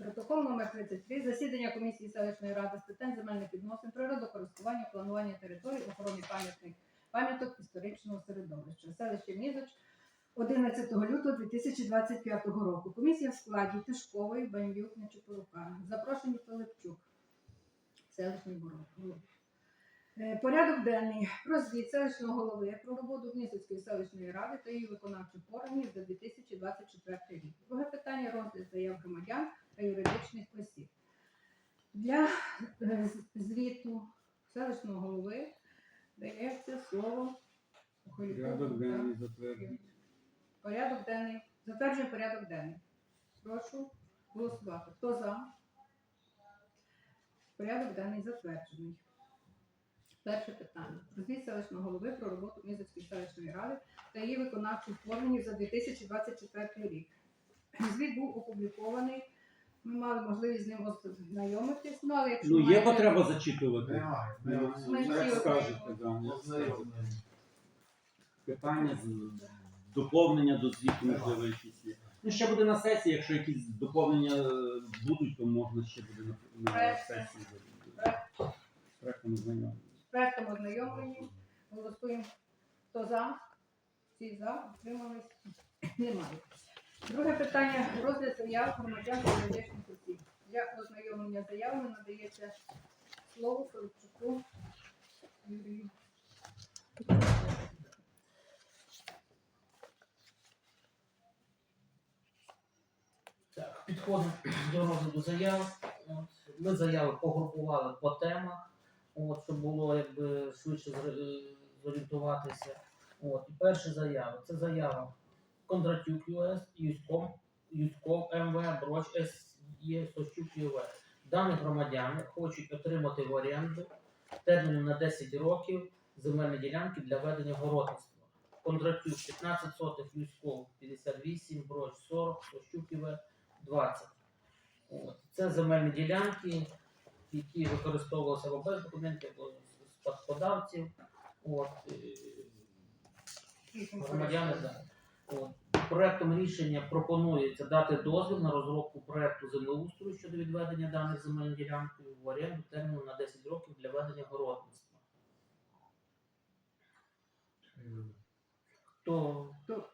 Протокол номер 33. Засідання комісії селищної ради з питань земельних відносин, природокористування, планування територій, охорони пам'ятних пам'яток історичного середовища. Селище Мізоч 11 лютого 2025 року. Комісія в складі Тишкової, Банюк, Нечепорука. Запрошені Пилипчук, селищний голова. Е, Порядок денний про звіт селищного голови про роботу Гнісовської селищної ради та її виконавчих органів за 2024 рік. Друге питання розгляд заяв громадян та юридичних осіб. Для е, звіту селищного голови дається слово Порядок денний затвердити. Порядок денний. Затверджуємо порядок денний. Прошу голосувати. Хто за? Порядок денний затверджений. Перше питання. Звіт селищного голови про роботу Мізицької селищної ради та її виконавчих органів за 2024 рік. Звіт був опублікований. Ми мали можливість з ним ознайомитись. Ну, але якщо Ну, є маєте- потреба зачитувати. Немає. Ну, Ми Як всі скажете, да. Питання з доповнення до звіту, можливо, якісь є. Ну, ще буде на сесії, якщо якісь доповнення е, будуть, то можна ще буде на, на Проект. сесії. З проектом ознайомлення. З проектом ознайомлені. Голосуємо. Хто за? Всі за. Утримались? Немає. Друге питання. Розгляд заяв громадян та юридичних осіб. Для ознайомлення з заявами надається слово Филипчуку Юрію. Так, підходимо до розгляду заяв. Ми заяви погрупували по темах, от, щоб було якби швидше зор- зорієнтуватися. От, і перша заява. Це заява Кондратюк ЮС, Юськом, Юськов МВ, Броч СЄ, Сощук ЮВ. Дані громадяни хочуть отримати в оренду терміном на 10 років земельні ділянки для ведення городництва. Кондратюк 15 сотих, Юськов 58, Броч 40, Сощук ЮВ 20. От. Це земельні ділянки, які використовувалися або без документів, спадкодавців. От, е, громадяни да. Проектом рішення пропонується дати дозвіл на розробку проекту землеустрою щодо відведення даних земельних ділянок в оренду терміну на 10 років для ведення городництва. Хто Хто,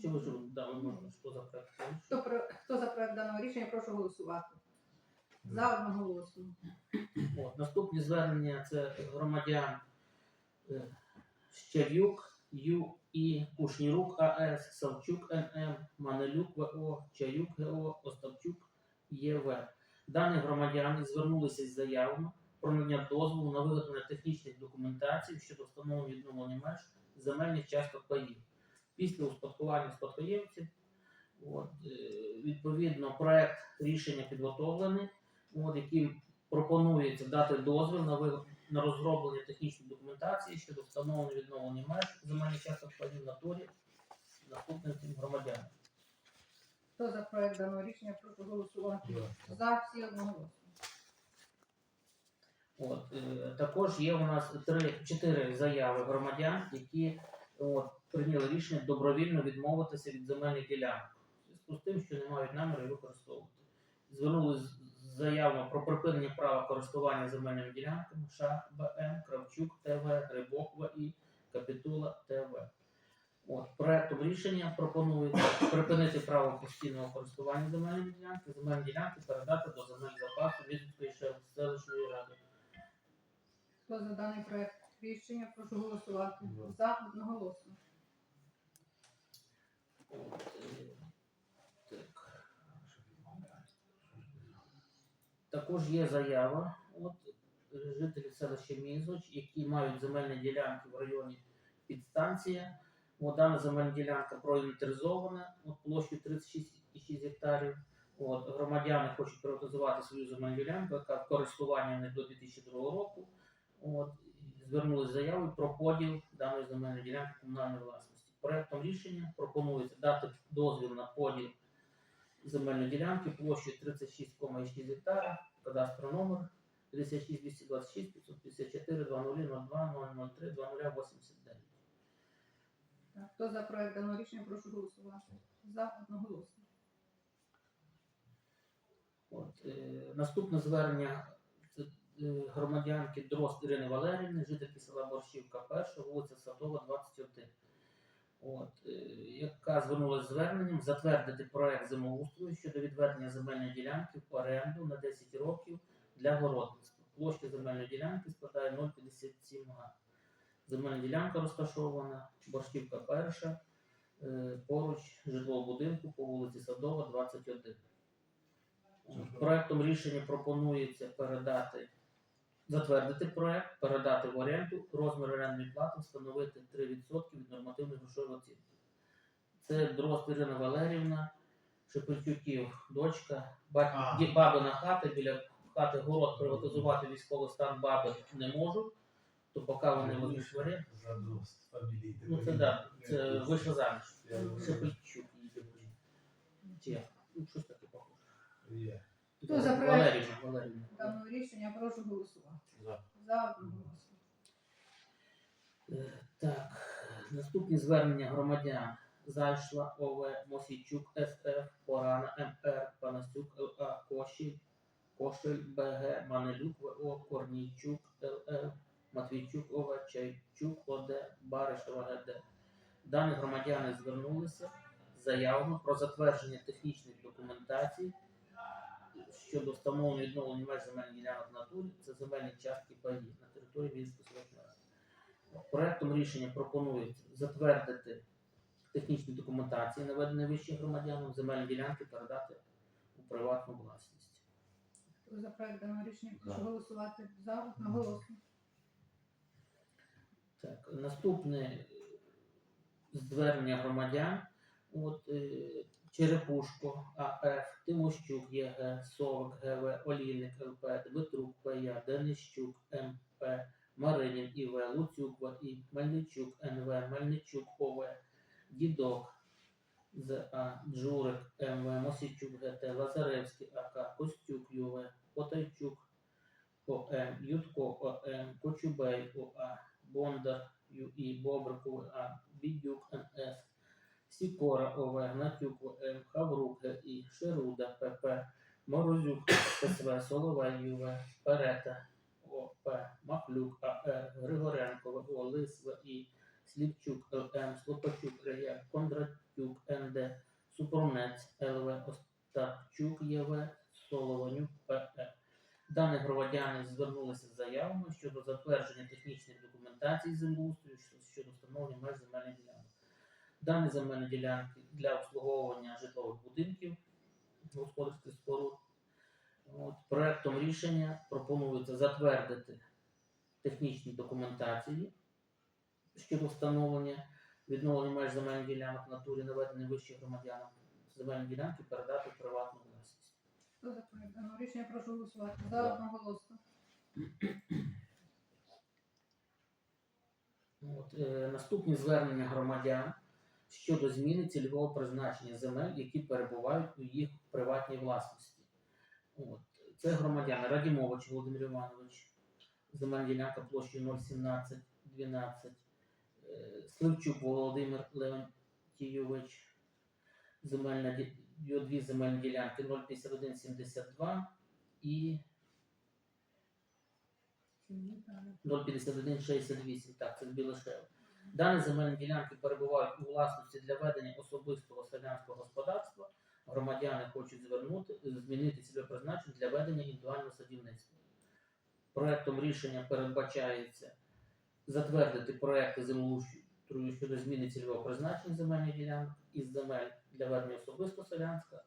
чи ви ж да, ви можете, що за проект? хто, про- хто за проект даного рішення, прошу голосувати. За одноголосно. От, наступні звернення це громадян е, Щав'юк, Ю і Кушнірук АС, Савчук НМ, Манелюк ВО, Чаюк ГО, Остапчук ЄВ. Дані громадяни звернулися з заявами про надання дозволу на виготовлення технічних документацій щодо встановлення відновлення меж земельних часток паїв. Після успадкування спадкоємців, от, е, відповідно, проект рішення підготовлений, от, яким пропонується дати дозвіл на ви- на розроблення технічної документації щодо встановлення відновлення меж земельних часток паїв в натурі наступним громадянам. Хто за проект даного рішення, прошу голосувати. За всі одноголосно. От, е, також є у нас три, чотири заяви громадян, які от, прийняли рішення добровільно відмовитися від земельних ділянок. В зв'язку з тим, що не мають наміру використовувати. Звернули з з заявами про припинення права користування земельними ділянками Шах БМ, Кравчук ТВ, Грибок ВІ, Капітула ТВ. От, проектом рішення пропонується припинити право постійного користування земельними ділянки, земельні ділянки передати до земель запасу Вінницької селищної ради. Хто за даний проект рішення, прошу голосувати. За одноголосно. От, е, так. Також є заява от, жителів селища Мізоч, які мають земельні ділянки в районі підстанція. Дана земельна ділянка проінвентаризована от, площею 36,6 гектарів. От, громадяни хочуть приватизувати свою земельну ділянку, яка в користуванні не до 2002 року. От, звернулися з заявою про поділ даної земельної ділянки комунальної власності. Проектом рішення пропонується дати дозвіл на поділ земельної ділянки площею 36,6 гектара, кадастровий номер 56 226 554 0002 003 2089. Так, Хто за проект даного рішення, прошу голосувати. За одноголосно. От, е, наступне звернення це е, громадянки Дрозд Ірини Валерівни, жительки села Борщівка, 1, вулиця Садова, 21. От, е, яка звернулася зверненням затвердити проект землеустрою щодо відведення земельної ділянки в оренду на 10 років для городництва. Площа земельної ділянки складає 0,57 га. Земельна ділянка розташована, Борщівка перша, е, поруч житлового будинку по вулиці Садова, 21. Проектом рішення пропонується передати, затвердити проект, передати в оренду, розмір орендної плати встановити 3% від нормативної грошової оцінки. Це Дрозд Ірина Валерівна, Шепельчуків, дочка, ді- бабина хата, біля хати город приватизувати військовий стан баби не можуть, то поки вони возьмуть в оренду. Ну це такої. да, це вийшла заміж. Чи, ну щось таке похоже. Хто за проект? Валерівна, Валерівна. Даного рішення прошу голосувати. За. За. Е, Так, наступні звернення громадян. Зайшла ОВ, Мосійчук СФ, Порана МР, Панасюк ЛА, Кошіль, Кошель БГ, Манелюк ВО, Корнійчук ЛЛ, Матвійчук ОВ, Чайчук ОД, Баришева ГД. Дані громадяни звернулися з заявами про затвердження технічних документацій щодо встановлення відновлення меж земельних ділянок в натурі. Це земельні частки паї на території селищної ради. Проектом рішення пропонується затвердити технічні документації, наведені вище громадянам, земельні ділянки передати у приватну власність. Хто за проект даного рішення прошу За. голосувати. За одноголосно. Так, наступне звернення громадян. От, е, Черепушко, АФ, Тимощук, ЄГ, Совик, ГВ, Олійник, ЛП, Дмитрук, ПЯ, Денищук, МП, Маринін, ІВ, Луцюк, ВІ, Мельничук, НВ, Мельничук, ОВ, Дідок, ЗА, Джурик, МВ, Мосійчук, ГТ, Лазаревський, АК, Костюк, ЮВ, Потайчук, ОМ, Ютко, ОМ, Кочубей, ОА, Бондар, ЮІ, Бобрик, ОА, Бідюк, НС, Сікора, ОВ, Гнатюк, ОМ, Хаврук, ГІ, Шеруда, ПП, Морозюк, СВ, Соловей, ЮВ, Перета, ОП, Махлюк, АР, Григоренко, ВО, Лис, ВІ, Сліпчук, ЛМ, Слопачук, РЯ, Кондратюк, НД, Супронець, ЛВ, Остапчук, ЄВ, Солованюк, ПЕ. Дані громадяни звернулися з заявами щодо затвердження технічних документацій землеустрою щодо встановлення меж земельних ділянок. Дані земельні ділянки для обслуговування житлових будинків, господарських споруд. От, проектом рішення пропонується затвердити технічні документації щодо встановлення відновлення меж земельних ділянок в натурі наведені вище громадянам. Земельні ділянки передати в приватну власність. Хто за проект рішення прошу голосувати. За За. одноголосно. От, е, наступні звернення громадян щодо зміни цільового призначення земель, які перебувають у їх приватній власності. От, це громадяни Радімович Володимир Іванович, земельна ділянка площею 01712, е, Сливчук Володимир Леонтійович, земельна дві земельні ділянки 05172 і 05168, так, це з. Дані земельні ділянки перебувають у власності для ведення особистого селянського господарства. Громадяни хочуть звернути, змінити цільове призначення для ведення індивідуального садівництва. Проектом рішення передбачається затвердити проекти землеустрою щодо зміни цільового призначення земельних ділянок із земель для ведення особистого селянська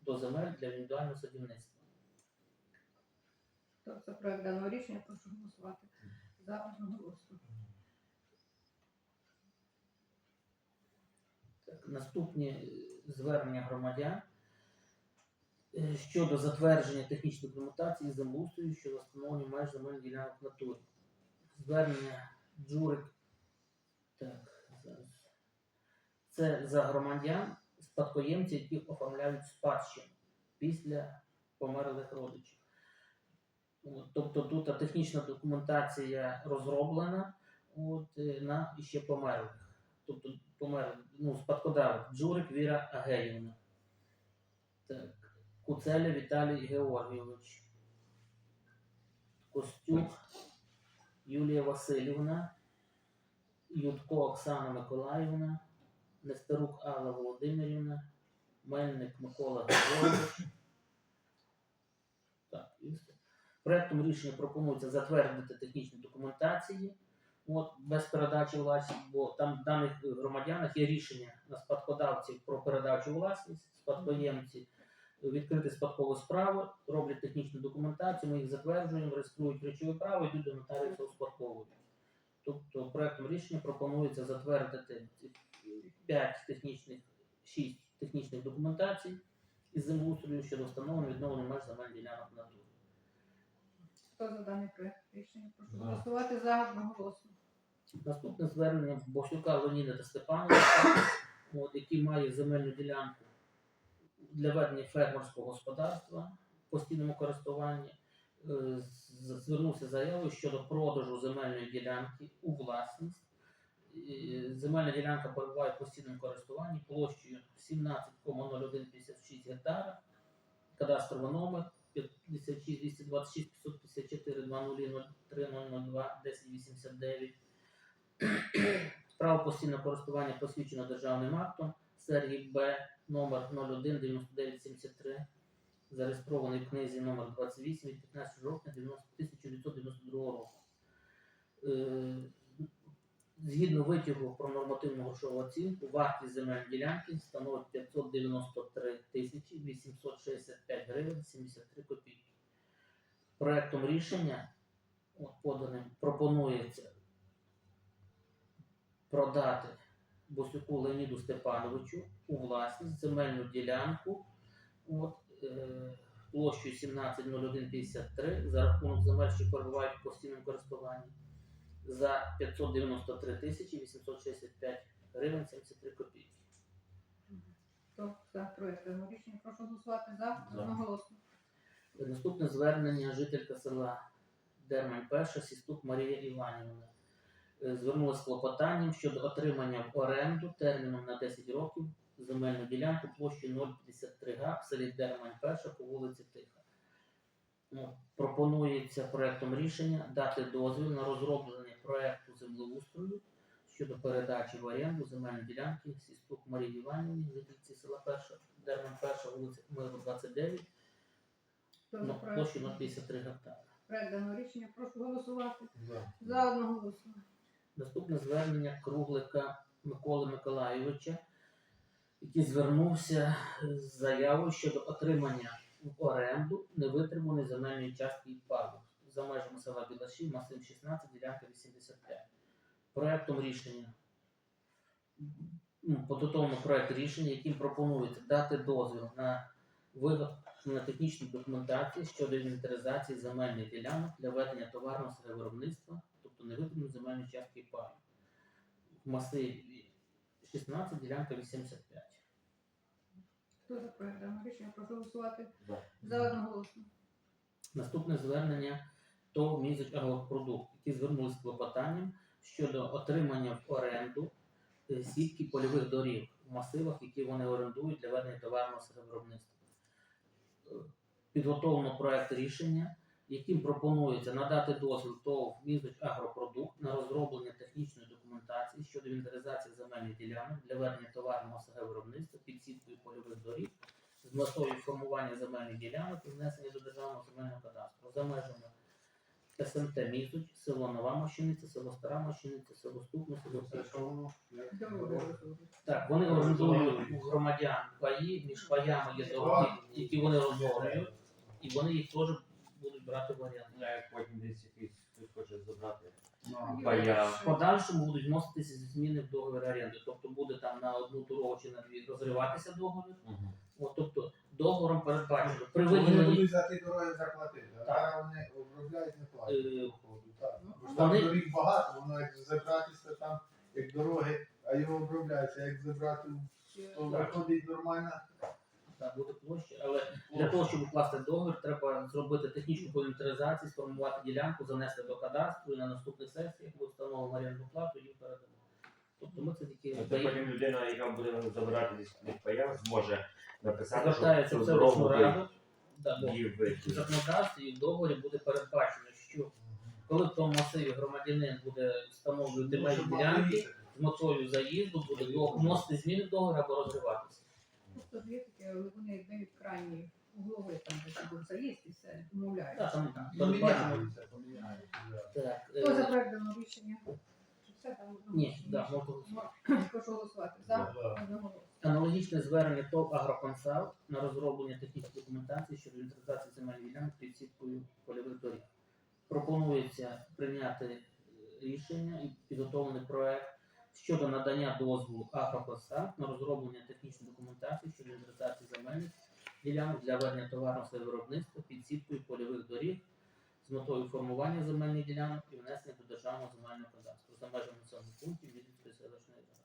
до земель для індивідуального садівництва. За проект даного рішення прошу голосувати. За одноголосно. Наступні е, звернення громадян е, щодо затвердження технічної документації землеустрою щодо встановлення меж земельних ділянок натурі. Звернення Джурик. Так, зараз. Це за громадян, спадкоємці, які оформляють спадщину після померлих родичів. Тобто тут технічна документація розроблена от, е, на іще померлих тобто помер ну, спадкодавець Джурик Віра Агеївна. Так. Куцеля Віталій Георгійович, Костюк Юлія Васильівна, Ютко Оксана Миколаївна, Нестерук Алла Володимирівна, Мельник Микола Григорович. Проектом рішення пропонується затвердити технічні документації от, без передачі власності, бо там в даних громадянах є рішення на спадкодавців про передачу власності, спадкоємці відкрити спадкову справу, роблять технічну документацію, ми їх затверджуємо, реєструють речове право, йдуть до нотаріуса успадковують. Тобто проектом рішення пропонується затвердити ці 5 технічних, 6 технічних документацій із землеустрою щодо встановлення відновлення меж земель ділянок в натурі. Хто за даний проект рішення? Прошу голосувати за одноголосно. Наступне звернення Босюка Леоніда та Степановича, який має земельну ділянку для ведення фермерського господарства в постійному користуванні. Е, Звернувся заявою щодо продажу земельної ділянки у власність. Земельна ділянка перебуває в постійному користуванні площею 17,0156 гектара, кадастровий номер 56 226 554 0003 002 1089. Право постійного користування посвідчено державним актом серії Б номер 019973, зареєстрований в книзі номер 28 від 15 жовтня 90 1992 року. Е, Згідно витягу про нормативну грошову оцінку, вартість земельної ділянки становить 593 тисячі 865 гривень 73 копійки. Проектом рішення поданим пропонується продати Босюку Леоніду Степановичу у власність земельну ділянку от, е, площею 170153 за рахунок земель, що перебувають в постійному користуванні за 593 тисячі 865 гривень 73 копійки. Хто за рішення? Прошу голосувати за За. одноголосно. Наступне звернення жителька села Дермань Перша Сістук Марія Іванівна. Е, Звернулася з клопотанням щодо отримання в оренду терміном на 10 років земельну ділянку площі 053 га в селі Дермань Перша по вулиці Тиха. Ну, Пропонується проектом рішення дати дозвіл на розроблення проекту землеустрою щодо передачі в оренду земельної ділянки Сістук Марії Іванівні, жительці села Перша, Дермань Перша, вулиця Миру 29, Хто за Ну, проект? площі 053 гектара. Проект даного рішення прошу голосувати За. за одноголосно. Наступне звернення круглика Миколи Миколайовича, який звернувся з заявою щодо отримання в оренду невитриманої земельної частки і пагуб за межами села Білаші, масив 16, ділянка 85. Проектом рішення ну, підготовлено проект рішення, яким пропонується дати дозвіл на виготовлення технічної документації щодо інвентаризації земельних ділянок для ведення товарного виробництва, невитриманої земельної частки паю. В масиві 16, ділянка 85. Хто за проект даного рішення? Прошу голосувати За. за одноголосно. Наступне звернення ТОВ «Мізич Агропродукт», які звернулися з клопотанням щодо отримання в оренду е, сітки польових доріг в масивах, які вони орендують для ведення товарного виробництва. Е, Підготовлено проект рішення, яким пропонується надати дозвіл ТОВ «Мізич Агропродукт» на розроблення технічної документації щодо інвентаризації земельних ділянок для ведення товарного виробництва під сіткою польових доріг з метою формування земельних ділянок і внесення до державного земельного кадастру за межами СМТ Мізуч, село Нова Мощениця, село Стара Мощениця, село Ступне, село? Договір. Так, вони орендують у громадян паї, між паями є дороги, які вони розорюють, і вони їх теж будуть брати в оренду. Ну, Як потім десь якийсь хтось хоче забрати. Ну, Пая. В подальшому будуть вноситися зміни в договір оренди. Тобто буде там на одну дорогу чи на дві розриватися договір. От, тобто договором передбачено при Вони виділенні будуть за ті дороги заплатити, а Так. зараз вони обробляють не платять. е, походу, так. Ну, Бо ж Там Вони- доріг багато, воно як забратися там, як дороги, а його обробляється, як забрати, то Так. виходить нормально. Так, буде площа, але для того, щоб укласти договір, треба зробити технічну інвентаризацію, сформувати ділянку, занести до кадастру і на наступних сесіях ми встановимо орендну плату і їм передамо. Тобто ми це тільки Це даємо. потім людина, яка буде забирати зі своїх паяв, зможе написати, що звертається цю в дорогу селищну раду, Да, бо її в вихід. законодавстві і в договорі буде передбачено, що коли в тому масиві громадянин буде встановлювати межі ділянки з метою заїзду, буде до- вносити зміни в договір або розриватися. Просто дві такі, вони дають крайні угловий там, де заїзд і все, умовляють. Так, там так, Хто за е, проект даного рішення? Чи все там одного? ні, да, можна голосувати. Прошу голосувати. За. Аналогічне звернення ТОВ «Агроконсалт» на розроблення технічної документації щодо інвентаризації земельних ділянок під сіткою польових доріг. Пропонується прийняти е, рішення і підготовлений проект щодо надання дозволу «Агроконсалт» на розроблення технічної документації щодо інвентаризації земельних ділянок для ведення товарного виробництва під сіткою польових доріг з метою формування земельних ділянок і внесення до державного земельного кадастру за межами населених пунктів Віденської селищної ради.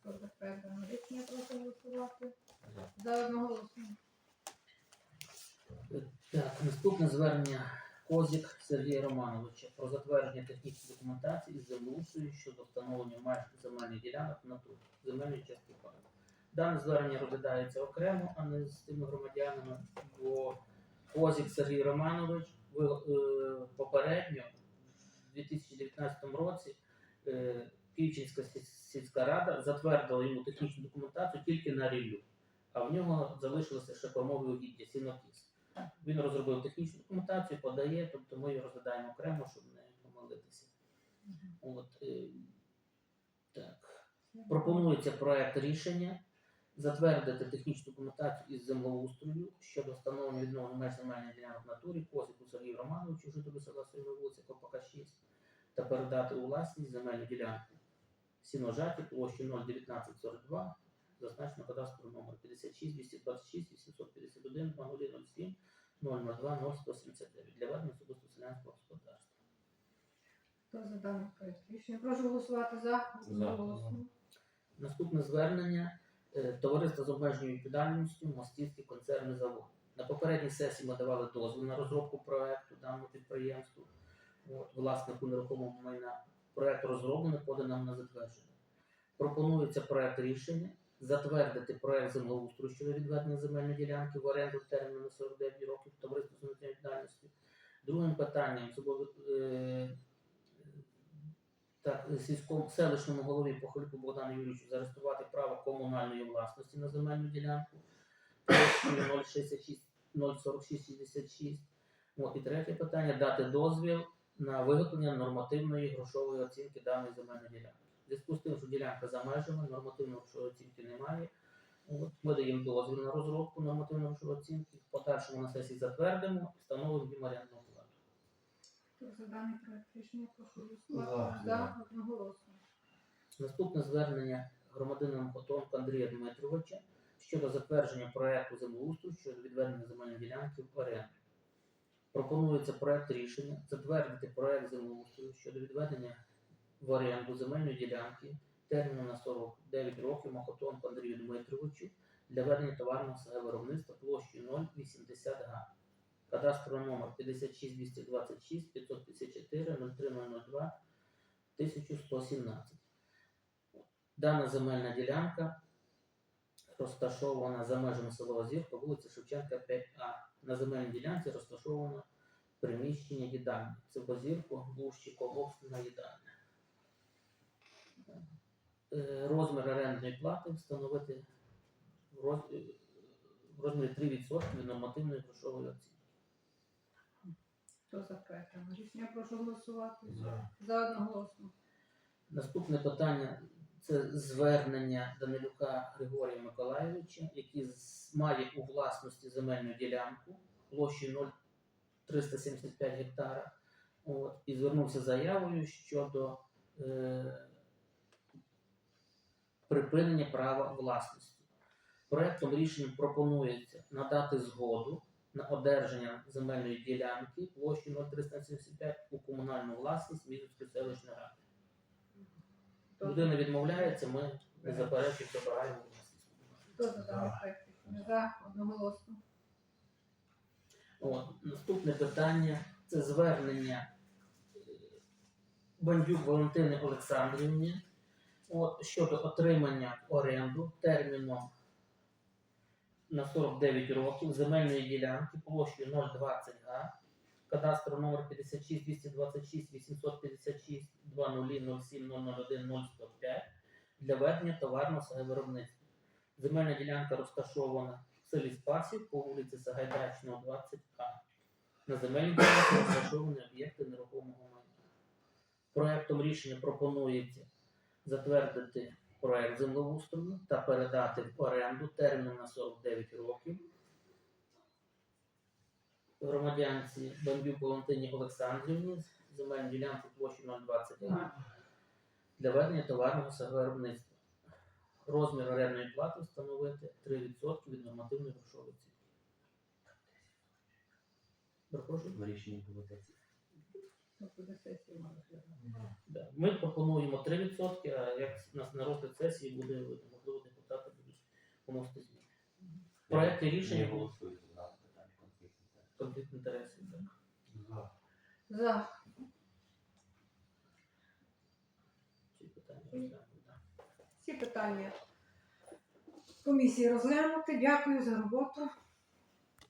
Хто за рішення? Прошу голосувати. За одного голосу. Так, наступне звернення Козік Сергія Романовича про затвердження технічної документації із землеустрою щодо встановлення меж земельних ділянок на ту земельні частки парку. Дане звернення розглядається окремо, а не з тими громадянами, бо Козік Сергій Романович е, попередньо в 2019 році е, Київчинська сільська рада затвердила йому технічну документацію тільки на ріллю, а в нього залишилося ще кормове угіддя, сінокіс. Він розробив технічну документацію, подає, тобто ми її розглядаємо окремо, щоб не помилитися. От, е, так. Пропонується проект рішення затвердити технічну документацію із землеустрою щодо встановлення відновлення меж земельних ділянок в натурі Косику Сергію Романовичу, жителю села Сильна вулиця Копака 6, та передати у власність земельну ділянку. Сіножаті площі 01942, зазначено кадастровий номер 56 226 851 0007 002 0179 для ведення особисто селянського господарства. Хто за даний проект рішення? Прошу голосувати за За. Наступне звернення е, товариства з обмеженою відповідальністю Мостівський концерний завод. На попередній сесії ми давали дозвіл на розробку проекту даному підприємству, От, власнику нерухомого майна. Проект розроблений, поданий на затвердження. Пропонується проект рішення затвердити проект землеустрою щодо відведення земельної ділянки в оренду терміну 49 років товариству з обмеженою відповідальністю. Другим питанням е, так, сільському селищному голові Похилку Богдану Юрійовичу зареєструвати право комунальної власності на земельну ділянку площею 066 04666. От, і третє питання дати дозвіл на виготовлення нормативної грошової оцінки даної земельної ділянки. В зв'язку з тим, що ділянка за межами, нормативної грошової оцінки немає. От, ми даємо дозвіл на розробку нормативної грошової оцінки, в подальшому на сесії затвердимо і встановимо їм орендну плату. Хто за даний проект рішення? Прошу голосувати. За. Наступне звернення громадянина Котонка Андрія Дмитровича щодо затвердження проекту землеустрою щодо відведення земельної ділянки в оренду. Пропонується проект рішення затвердити проект землеустрою щодо відведення в оренду земельної ділянки терміном на 49 років Махотонку Андрію Дмитровичу для ведення товарного виробництва площею 080 га. Кадастровий номер 56 226 554 03002 1117. Дана земельна ділянка розташована за межами села Озірка, вулиця Шевченка, 5А. На земельній ділянці розташовано приміщення їдальні. Це в Озірку, Бущі, Коловська їдальня. Е, Розмір орендної плати встановити в е, розмірі 3% від нормативної грошової оцінки. Хто за проект рішення? Прошу голосувати. За. За одного. Наступне питання це звернення Данилюка Григорія Миколайовича, який має у власності земельну ділянку площею 0,375 гектара. От, і звернувся заявою щодо е, припинення права власності. Проектом рішенням пропонується надати згоду на одержання земельної ділянки площею 0,375 у комунальну власність Мізівської селищної ради. Хто- Людина відмовляється, ми не заперечуємо, забираємо власність. Хто за даний проект? За одного голосу. От, наступне питання це звернення Бандюк Валентини Олександрівні от, щодо отримання оренду терміном на 49 років земельної ділянки площею 020 га, кадастр номер 56 226 856 20 07 001 045 для ведення товарного сагайвиробництва. Земельна ділянка розташована в селі Спасів по вулиці Сагайдачного, 20А. На земельній ділянці розташовані об'єкти нерухомого майна. Проектом рішення пропонується затвердити проект землеустрою та передати в оренду терміном на 49 років громадянці Бомбюк Валентині Олександрівні земельну ділянку площі 020 га для ведення товарного сагвиробництва. Розмір орендної плати встановити 3% від нормативної грошової оцінки. Перепрошую? В рішенні Ми пропонуємо 3%, а як у нас на розгляд сесії буде видно, можливо, депутати будуть вносити зміни. Проекти рішення голосують одразу питання конфлікту. конфлікт інтересів. Так. За. За. Ці питання. Всі питання комісії розглянути. Дякую за роботу.